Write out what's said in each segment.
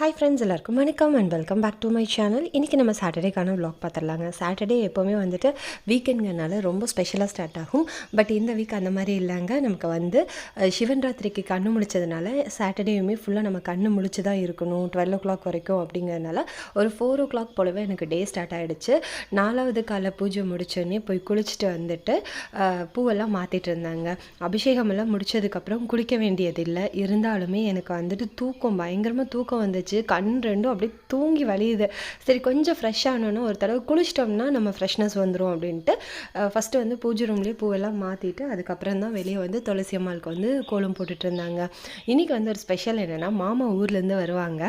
Hi friends எல்லாருக்கும் வணக்கம் and welcome back to my channel இன்றைக்கி நம்ம சாட்டர்டேக்கான vlog பார்த்துடலாங்க. சாட்டர்டே எப்போவுமே வந்துட்டு வீக்கெண்ட்னால ரொம்ப ஸ்பெஷலாக ஸ்டார்ட் ஆகும். பட் இந்த வீக் அந்த மாதிரி இல்லைங்க. நமக்கு வந்து சிவன் ராத்திரிக்கு கண்ணு முழிச்சதுனால சாட்டர்டேயுமே ஃபுல்லாக நம்ம கண்ணு முழிச்சு தான் இருக்கணும். டுவெல் ஓ கிளாக் வரைக்கும் அப்படிங்கிறதுனால ஒரு ஃபோர் ஓ கிளாக் போலவே எனக்கு டே ஸ்டார்ட் ஆகிடுச்சு நாலாவது கால பூஜை முடிச்சோடனே போய் குளிச்சுட்டு வந்துட்டு பூவெல்லாம் மாற்றிட்டு இருந்தாங்க. அபிஷேகமெல்லாம் முடிச்சதுக்கப்புறம் குளிக்க வேண்டியதில்லை. இருந்தாலுமே எனக்கு வந்துட்டு தூக்கம் பயங்கரமாக தூக்கம் வந்துச்சு. கண் ரெண்டும் அப்படியே தூங்கி வலியுது. சரி கொஞ்சம் ஃப்ரெஷ் ஆகணும்னு ஒரு தடவை குளிச்சிட்டோம்னா நம்ம ஃப்ரெஷ்னஸ் வந்துடும் அப்படின்ட்டு ஃபஸ்ட்டு வந்து பூஜை ரூம்லேயே பூவெல்லாம் மாற்றிட்டு அதுக்கப்புறம் தான் வெளியே வந்து துளசி அம்மாளுக்கு வந்து கோலம் போட்டுட்டு இருந்தாங்க. இன்றைக்கி வந்து ஒரு ஸ்பெஷல் என்னென்னா மாமா ஊர்லேருந்து வருவாங்க.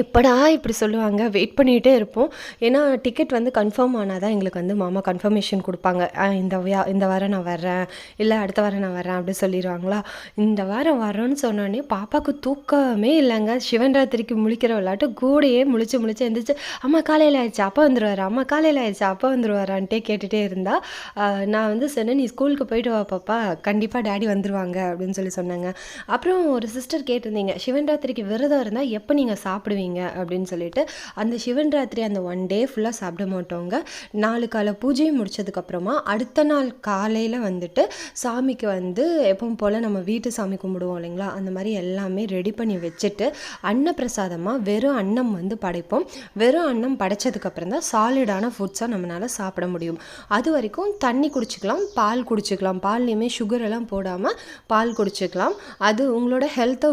எப்படா இப்படி சொல்லுவாங்க? வெயிட் பண்ணிகிட்டே இருப்போம். ஏன்னா டிக்கெட் வந்து கன்ஃபார்ம் ஆனால் தான் எங்களுக்கு வந்து மாமா கன்ஃபர்மேஷன் கொடுப்பாங்க. இந்த வியா இந்த வாரம் நான் வர்றேன். இல்லை அடுத்த வாரம் நான் வர்றேன். அப்படி சொல்லிடுவாங்களா? இந்த வாரம் வரோன்னு சொன்னோடனே பாப்பாவுக்கு தூக்கமே இல்லைங்க. சிவன் ராத்திரிக்கு முழிக்கிற விளையாட்டு கூடயே முழிச்சு முழிச்சு எழுந்திரிச்சு அம்மா காலையில் ஆயிடுச்சு? அப்பா வந்துடுவார் அம்மா காலையில் ஆயிடுச்சு? அப்பா வந்துடுவாரான்ட்டே கேட்டுகிட்டே இருந்தா நான் வந்து சொன்னேன் நீ ஸ்கூலுக்கு போயிட்டு வா பாப்பா. கண்டிப்பாக டேடி வந்துடுவாங்க அப்படின்னு சொல்லி சொன்னாங்க. அப்புறம் ஒரு சிஸ்டர் கேட்டிருந்தீங்க சிவன் ராத்திரிக்கு விரதம் இருந்தால் எப்போ நீங்கள் சாப்பிடுவீங்க? அப்படின்னு சொல்லிட்டு அந்த சிவன் ராத்திரி அந்த ஒன் டே ஃபுல்லாக சாப்பிட மாட்டோங்க நாலு கால பூஜையும் முடிச்சதுக்கப்புறமா அடுத்த நாள் காலையில் வந்துட்டு சாமிக்கு வந்து எப்பவும் போல் நம்ம வீட்டு சாமி கும்பிடுவோம் இல்லைங்களா? அந்த மாதிரி எல்லாமே ரெடி பண்ணி வச்சுட்டு அன்னப்பிரசாதமாக வெறும் அன்னம் வந்து படைப்போம். வெறும் அன்னம் படைச்சதுக்கப்புறம் தான் சாலிடான ஃபுட்ஸாக நம்மளால் சாப்பிட முடியும். அது வரைக்கும் தண்ணி குடிச்சிக்கலாம் பால் குடிச்சிக்கலாம். பால்லையுமே சுகர் எல்லாம் போடாமல் பால் குடிச்சிக்கலாம். அது உங்களோட ஹெல்த்தை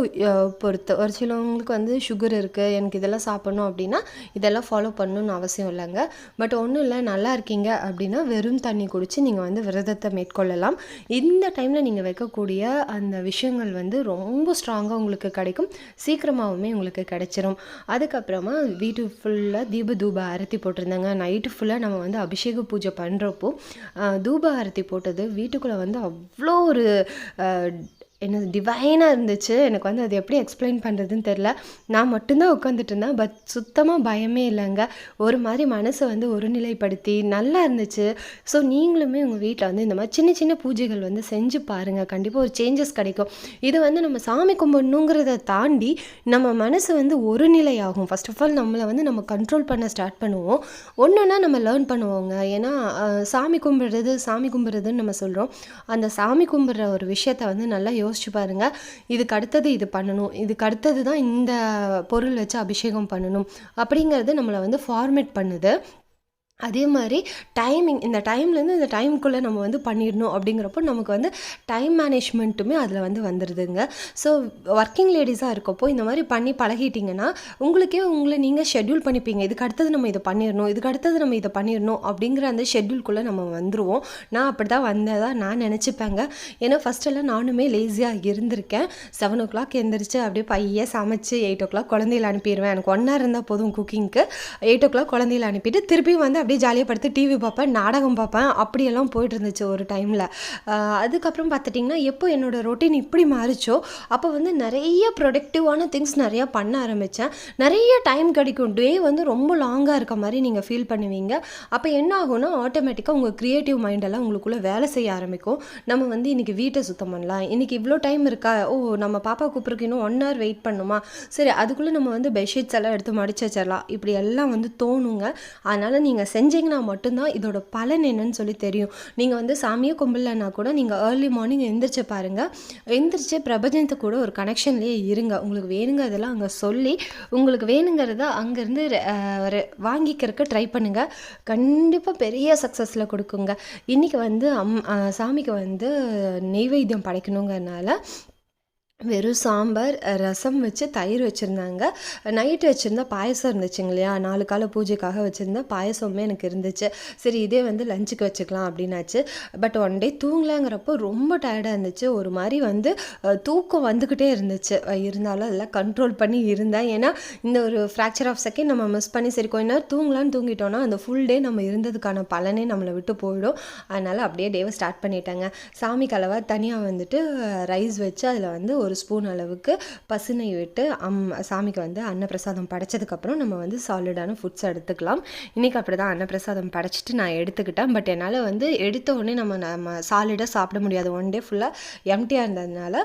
பொறுத்து. ஒரு சிலவங்களுக்கு வந்து சுகர் இருக்குது எனக்கு இதெல்லாம் சாப்பிட்ணும் அப்படின்னா இதெல்லாம் ஃபாலோ பண்ணணும்னு அவசியம் இல்லைங்க. பட் ஒன்றும் இல்லை நல்லா இருக்கீங்க அப்படின்னா வெறும் தண்ணி குடித்து நீங்கள் வந்து விரதத்தை மேற்கொள்ளலாம். இந்த டைமில் நீங்கள் வைக்கக்கூடிய அந்த விஷயங்கள் வந்து ரொம்ப ஸ்ட்ராங்காக உங்களுக்கு கிடைக்கும். சீக்கிரமாகவுமே உங்களுக்கு கிடைச்சிரும். அதுக்கப்புறமா வீட்டு ஃபுல்லாக தீப தூப அரத்தி போட்டிருந்தாங்க. நைட்டு ஃபுல்லாக நம்ம வந்து அபிஷேக பூஜை பண்ணுறப்போ தூப அரத்தி போட்டது வீட்டுக்குள்ளே வந்து அவ்வளோ ஒரு என்னது டிவைனாக இருந்துச்சு. எனக்கு வந்து அது எப்படி எக்ஸ்பிளைன் பண்ணுறதுன்னு தெரில நான் மட்டும்தான் உட்காந்துட்டு இருந்தேன் பட் சுத்தமாக பயமே இல்லைங்க. ஒரு மாதிரி மனசை வந்து ஒருநிலைப்படுத்தி நல்லா இருந்துச்சு. ஸோ நீங்களுமே உங்கள் வீட்டில் வந்து இந்த மாதிரி சின்ன சின்ன பூஜைகள் வந்து செஞ்சு பாருங்கள் கண்டிப்பாக ஒரு சேஞ்சஸ் கிடைக்கும். இது வந்து நம்ம சாமி கும்பிடணுங்கிறத தாண்டி நம்ம மனசு வந்து ஒரு நிலையாகும் ஃபர்ஸ்ட் ஆஃப் ஆல் நம்மளை வந்து நம்ம கண்ட்ரோல் பண்ண ஸ்டார்ட் பண்ணுவோம். ஒன்றுனா நம்ம லேர்ன் பண்ணுவோங்க. ஏன்னா சாமி கும்பிடுறது சாமி கும்பிட்றதுன்னு நம்ம சொல்கிறோம் அந்த சாமி கும்பிட்ற ஒரு விஷயத்த வந்து நல்லா யோசிச்சு பாருங்க. இதுக்கு அடுத்தது இது பண்ணணும். இதுக்கு அடுத்தது தான் இந்த பொருள் வச்சு அபிஷேகம் பண்ணணும். அப்படிங்கிறது நம்மளை வந்து ஃபார்மேட் பண்ணுது. அதே மாதிரி டைமிங் இந்த டைம்லேருந்து இந்த டைமுக்குள்ளே நம்ம வந்து பண்ணிடணும் அப்படிங்கிறப்போ நமக்கு வந்து டைம் மேனேஜ்மெண்ட்டுமே அதில் வந்து வந்துடுதுங்க ஸோ ஒர்க்கிங் லேடிஸாக இருக்கப்போ இந்த மாதிரி பண்ணி பழகிட்டிங்கன்னா உங்களுக்கே உங்களை நீங்கள் ஷெட்யூல் பண்ணிப்பீங்க. இதுக்கு அடுத்தது நம்ம இதை பண்ணிடணும் இதுக்கு அடுத்தது நம்ம இதை பண்ணிடணும் அப்படிங்கிற அந்த ஷெட்யூல்குள்ளே நம்ம வந்துடுவோம் நான் அப்படி தான் வந்ததாக நான் நினச்சிப்பேங்க. ஏன்னா ஃபஸ்ட்டெல்லாம் நானுமே லேசியாக இருந்திருக்கேன். செவன் ஓ கிளாக் எந்திரிச்சு அப்படியே பையன் சமைச்சு எயிட் ஓ கிளாக் குழந்தையில அனுப்பிடுவேன். எனக்கு ஒன்றா இருந்தால் போதும் குக்கிங்க்கு எயிட் ஓ கிளாக் குழந்தையில அனுப்பிட்டு திருப்பி வந்து அப்படியே ஜாலியாக படுத்து டிவி பார்ப்பேன் நாடகம் பார்ப்பேன் அப்படியெல்லாம் போயிட்டு இருந்துச்சு ஒரு டைமில் அதுக்கப்புறம் பார்த்துட்டிங்கன்னா எப்போ என்னோட ரொட்டீன் இப்படி மாறிச்சோ அப்போ வந்து நிறைய ப்ரொடக்டிவான திங்ஸ் நிறையா பண்ண ஆரம்பித்தேன் நிறைய டைம் கிடைக்கும். டே வந்து ரொம்ப லாங்காக இருக்க மாதிரி நீங்கள் ஃபீல் பண்ணுவீங்க. அப்போ என்ன ஆகும்னா ஆட்டோமேட்டிக்காக உங்கள் க்ரியேட்டிவ் மைண்டெல்லாம் உங்களுக்குள்ளே வேலை செய்ய ஆரம்பிக்கும். நம்ம வந்து இன்றைக்கி வீட்டை சுத்தம் பண்ணலாம். இன்றைக்கி இவ்வளோ டைம் இருக்கா? ஓ நம்ம பாப்பா கூப்பிட்றக்கு இன்னும் ஒன் ஹவர் வெயிட் பண்ணுமா? சரி அதுக்குள்ளே நம்ம வந்து பெட்ஷீட்ஸ் எல்லாம் எடுத்து மடிச்சு வச்சிடலாம். இப்படி எல்லாம் வந்து தோணுங்க. அதனால் நீங்கள் செஞ்சீங்கன்னா மட்டும்தான் இதோட பலன் என்னன்னு சொல்லி தெரியும். நீங்கள் வந்து சாமியை கும்பிடலன்னா கூட நீங்கள் ஏர்லி மார்னிங் எந்திரிச்சு பாருங்கள் எந்திரிச்சு பிரபஞ்சத்து கூட ஒரு கனெக்ஷன்லேயே இருங்க. உங்களுக்கு வேணுங்கிறதெல்லாம் அங்கே சொல்லி உங்களுக்கு வேணுங்கிறத அங்கேருந்து வாங்கிக்கிறதுக்கு ட்ரை பண்ணுங்கள் கண்டிப்பாக பெரிய சக்ஸஸில் கொடுக்குங்க. இன்றைக்கி வந்து அம் சாமிக்கு வந்து நெய்வேத்தியம் படைக்கணுங்கிறனால வெறும் சாம்பார் ரசம் வச்சு தயிர் வச்சுருந்தாங்க. நைட்டு வச்சுருந்தா பாயசம் இருந்துச்சுங்க இல்லையா? நாலு கால பூஜைக்காக வச்சுருந்தா பாயசமே எனக்கு இருந்துச்சு. சரி இதே வந்து லஞ்சுக்கு வச்சுக்கலாம் அப்படின்னாச்சு. பட் ஒன் டே தூங்கலாங்கிறப்போ ரொம்ப டயர்டாக இருந்துச்சு. ஒரு மாதிரி வந்து தூக்கம் வந்துக்கிட்டே இருந்துச்சு. இருந்தாலும் அதெல்லாம் கண்ட்ரோல் பண்ணி இருந்தேன். ஏன்னா இந்த ஒரு ஃப்ராக்சர் ஆஃப் செகண்ட் நம்ம மிஸ் பண்ணி சரி கொஞ்ச நேரம் தூங்கலான்னு தூங்கிட்டோம்னா அந்த ஃபுல் டே நம்ம இருந்ததுக்கான பலனே நம்மளை விட்டு போயிடும். அதனால் அப்படியே டேவை ஸ்டார்ட் பண்ணிட்டாங்க. சாமி கலவை தனியாக வந்துட்டு ரைஸ் வச்சு அதில் வந்து ஒரு ஒரு ஸ்பூன் அளவுக்கு பசுனை விட்டு அம் சாமிக்கு வந்து அன்னப்பிரசாதம் படைச்சதுக்கப்புறம் நம்ம வந்து சாலிடான ஃபுட்ஸ் எடுத்துக்கலாம். இன்றைக்கி அப்படி தான் அன்னப்பிரசாதம் படைச்சிட்டு நான் எடுத்துக்கிட்டேன். பட் என்னால் வந்து எடுத்த உடனே நம்ம நம்ம சாலிடாக சாப்பிட முடியாது. ஒன் டே ஃபுல்லாக எம்டியாக இருந்ததுனால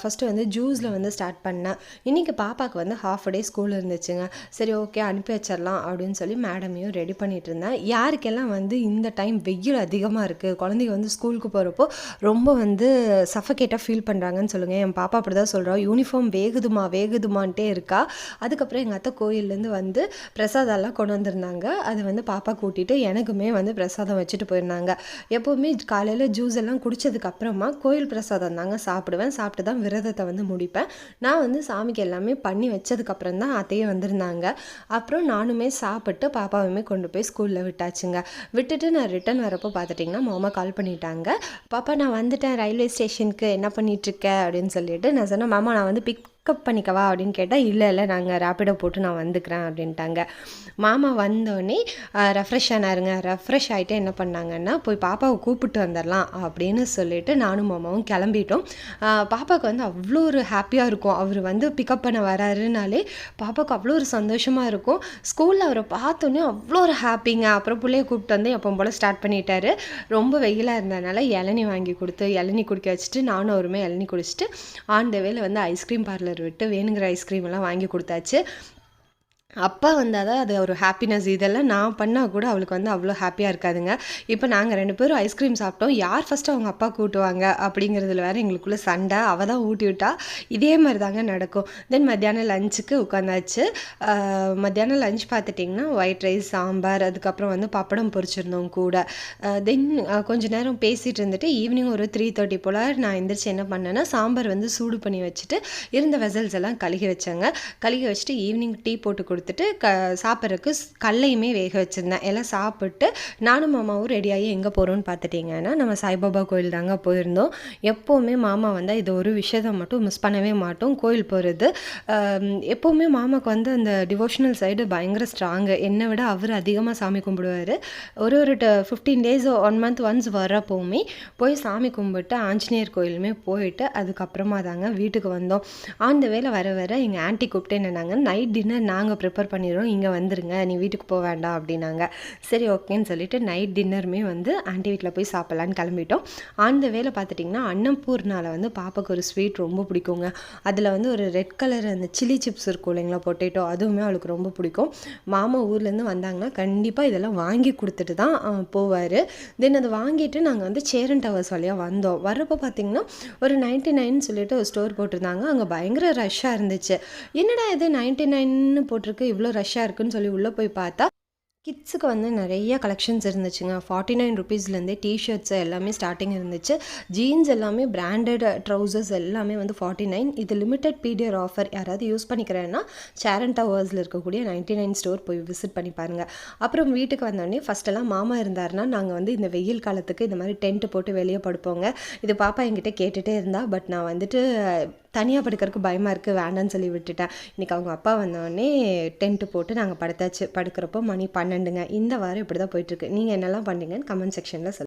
ஃபஸ்ட்டு வந்து ஜூஸில் வந்து ஸ்டார்ட் பண்ணேன். இன்றைக்கி பாப்பாவுக்கு வந்து ஹாஃப் டே ஸ்கூல் இருந்துச்சுங்க. சரி ஓகே அனுப்பி வச்சிடலாம் அப்படின்னு சொல்லி மேடமையும் ரெடி பண்ணிகிட்டு இருந்தேன். யாருக்கெல்லாம் வந்து இந்த டைம் வெயில் அதிகமாக இருக்குது குழந்தைங்க வந்து ஸ்கூலுக்கு போகிறப்போ ரொம்ப வந்து சஃபகேட்டாக ஃபீல் பண்ணுறாங்கன்னு சொல்லுங்கள் என் பாப்பா அப்படி தான் சொல்கிறா யூனிஃபார்ம் வேகுதுமா வேகுதுமான்ட்டே இருக்கா. அதுக்கப்புறம் எங்கள் அத்தை கோயிலேருந்து வந்து பிரசாதம்லாம் கொண்டு வந்திருந்தாங்க. அது வந்து பாப்பா கூட்டிகிட்டு எனக்குமே வந்து பிரசாதம் வச்சுட்டு போயிருந்தாங்க. எப்போவுமே காலையில் ஜூஸ் எல்லாம் குடித்ததுக்கப்புறமா கோயில் பிரசாதம் தாங்க சாப்பிடுவேன். சாப்பிட்டு தான் விரதத்தை வந்து முடிப்பேன். நான் வந்து சாமிக்கு எல்லாமே பண்ணி வச்சதுக்கப்புறம் தான் அத்தையே வந்திருந்தாங்க. அப்புறம் நானுமே சாப்பிட்டு பாப்பாவுமே கொண்டு போய் ஸ்கூலில் விட்டாச்சுங்க. விட்டுட்டு நான் ரிட்டன் வரப்போ பார்த்துட்டிங்கன்னா மாமா கால் பண்ணிட்டாங்க. பாப்பா நான் வந்துட்டேன் ரயில்வே ஸ்டேஷனுக்கு என்ன பண்ணிகிட்ருக்க அப்படின்னு சொல்லிட்டு நான் சொன்னேன் மாமா நான் வந்து பிக் பிக்கப் பண்ணிக்கவா அப்படின்னு கேட்டால் இல்லை இல்லை நாங்கள் ரேப்பிடோ போட்டு நான் வந்துக்கிறேன் அப்படின்ட்டாங்க. மாமா வந்தோடனே ரெஃப்ரெஷ் ஆனாருங்க. ரெஃப்ரெஷ் ஆகிட்டு என்ன பண்ணாங்கன்னா போய் பாப்பாவை கூப்பிட்டு வந்துடலாம் அப்படின்னு சொல்லிட்டு நானும் மாமாவும் கிளம்பிட்டோம். பாப்பாவுக்கு வந்து அவ்வளோ ஒரு ஹாப்பியாக இருக்கும். அவர் வந்து பிக்கப் பண்ண வராருனாலே பாப்பாவுக்கு அவ்வளோ ஒரு சந்தோஷமாக இருக்கும். ஸ்கூலில் அவரை பார்த்தோன்னே அவ்வளோ ஒரு ஹாப்பிங்க அப்புறம் பிள்ளைய கூப்பிட்டு வந்து எப்போ போல் ஸ்டார்ட் பண்ணிட்டாரு. ரொம்ப வெயிலாக இருந்ததுனால இளநி வாங்கி கொடுத்து இளநி குடிக்க வச்சுட்டு நானும் அவருமே இளநி குடிச்சிட்டு ஆன் த வேல வந்து ஐஸ்கிரீம் பார்லர் விட்டு வேணுங்கிற ஐஸ்கிரீம் எல்லாம் வாங்கி கொடுத்தாச்சு. அப்பா வந்தால் தான் அது ஒரு ஹாப்பினஸ் இதெல்லாம் நான் பண்ணால் கூட அவளுக்கு வந்து அவ்வளோ ஹாப்பியாக இருக்காதுங்க. இப்போ நாங்கள் ரெண்டு பேரும் ஐஸ்கிரீம் சாப்பிட்டோம். யார் ஃபஸ்ட்டு அவங்க அப்பா கூட்டுவாங்க அப்படிங்கிறதுல வேறு எங்களுக்குள்ளே சண்டை. அவள் தான் ஊட்டி விட்டா இதே மாதிரி தாங்க நடக்கும். தென் மத்தியானம் லஞ்சுக்கு உட்காந்தாச்சு. மத்தியானம் லஞ்ச் பார்த்துட்டிங்கன்னா ஒயிட் ரைஸ் சாம்பார் அதுக்கப்புறம் வந்து பப்படம் பொரிச்சிருந்தோம் கூட. தென் கொஞ்ச நேரம் பேசிகிட்டு இருந்துட்டு ஈவினிங் ஒரு த்ரீ தேர்ட்டி போல் நான் எந்திரிச்சு என்ன பண்ணேன்னா சாம்பார் வந்து சூடு பண்ணி வச்சுட்டு இருந்த வெசல்ஸ் எல்லாம் கழுகி வச்சேங்க. கழுகி வச்சுட்டு ஈவினிங் டீ போட்டு கொடுத்து கொடுத்துட்டு க சாப்பிட்றதுக்கு கல்லையுமே வேக வச்சுருந்தேன். எல்லாம் சாப்பிட்டு நானும் மாமாவும் ரெடியாகி எங்கே போகிறோன்னு பார்த்துட்டிங்கன்னா நம்ம சாய்பாபா கோயில் தாங்க போயிருந்தோம். எப்போவுமே மாமா வந்தால் இது ஒரு விஷயத்தை மட்டும் மிஸ் பண்ணவே மாட்டோம். கோயில் போகிறது எப்போவுமே மாமாவுக்கு வந்து அந்த டிவோஷனல் சைடு பயங்கர ஸ்ட்ராங்கு என்னை விட அவர் அதிகமாக சாமி கும்பிடுவார். ஒரு ஒரு fifteen days one month once வரப்போவுமே போய் சாமி கும்பிட்டு ஆஞ்சநேயர் கோயிலுமே போயிட்டு அதுக்கப்புறமா தாங்க வீட்டுக்கு வந்தோம். அந்த வேலை வர வர எங்கள் ஆண்டி கூப்பிட்டு என்னன்னாங்க நைட் டின்னர் நாங்கள் ப்ரிப் ப்ரிப்பேர் பண்ணிடுறோம். இங்கே வந்துருங்க. நீ வீட்டுக்கு போக வேண்டாம் அப்படின்னாங்க. சரி ஓகேன்னு சொல்லிட்டு நைட் டின்னருமே வந்து ஆண்டி வீட்டில் போய் சாப்பிட்லான்னு கிளம்பிட்டோம். அந்த வேலை பார்த்துட்டிங்கன்னா அன்னப்பூர்னால வந்து பாப்பாவுக்கு ஒரு ஸ்வீட் ரொம்ப பிடிக்குங்க. அதில் வந்து ஒரு ரெட் கலர் அந்த சில்லி சிப்ஸ் இருக்கும் இல்லைங்களா பொட்டேட்டோ அதுவுமே அவளுக்கு ரொம்ப பிடிக்கும். மாமா ஊர்லேருந்து வந்தாங்கன்னா கண்டிப்பாக இதெல்லாம் வாங்கி கொடுத்துட்டு தான் போவார். தென் அதை வாங்கிட்டு நாங்கள் வந்து சேரன் டவர்ஸ் வழியாக வந்தோம். வரப்போ பார்த்திங்கன்னா ஒரு நைன்ட்டி நைன் சொல்லிட்டு ஒரு ஸ்டோர் போட்டிருந்தாங்க. அங்கே பயங்கர ரஷ்ஷாக இருந்துச்சு. என்னடா இது? நைன்ட்டி நைன்னு போட்டிருக்கு. இவ்வளோ ரஷ்ஷாக இருக்குன்னு சொல்லி உள்ளே போய் பார்த்தா கிட்ஸுக்கு வந்து நிறைய கலெக்ஷன்ஸ் இருந்துச்சுங்க. ஃபார்ட்டி நைன் ருபீஸ்லேருந்தே டிஷர்ட்ஸ் எல்லாமே ஸ்டார்டிங் இருந்துச்சு. ஜீன்ஸ் எல்லாமே பிராண்டட் ட்ரௌசர்ஸ் எல்லாமே வந்து ஃபார்ட்டி நைன் இது லிமிடெட் பீரியட் ஆஃபர் யாராவது யூஸ் பண்ணிக்கிறேன்னா சேரன் டவர்ஸில் இருக்கக்கூடிய நைன்ட்டி நைன் ஸ்டோர் போய் விசிட் பண்ணி பாருங்கள் அப்புறம் வீட்டுக்கு வந்தோடனே ஃபஸ்ட்டெல்லாம் மாமா இருந்தாருன்னா நாங்கள் வந்து இந்த வெயில் காலத்துக்கு இந்த மாதிரி டென்ட்டு போட்டு வெளியே படுப்போங்க. இது பாப்பா என்கிட்ட கேட்டுகிட்டே இருந்தா பட் நான் வந்துட்டு தனியாக படுக்கிறதுக்கு பயமாக இருக்குது வேண்டான்னு சொல்லி விட்டுட்டேன். இன்றைக்கி அவங்க அப்பா வந்தோடனே டென்ட்டு போட்டு நாங்கள் படுத்தாச்சு. படுக்கிறப்போ மணி பன்னெண்டுங்க. இந்த வாரம் இப்படி தான் போயிட்டுருக்கு நீங்கள் என்னெல்லாம் பண்ணீங்கன்னு கமெண்ட் செக்ஷனில் சொல்லுங்கள்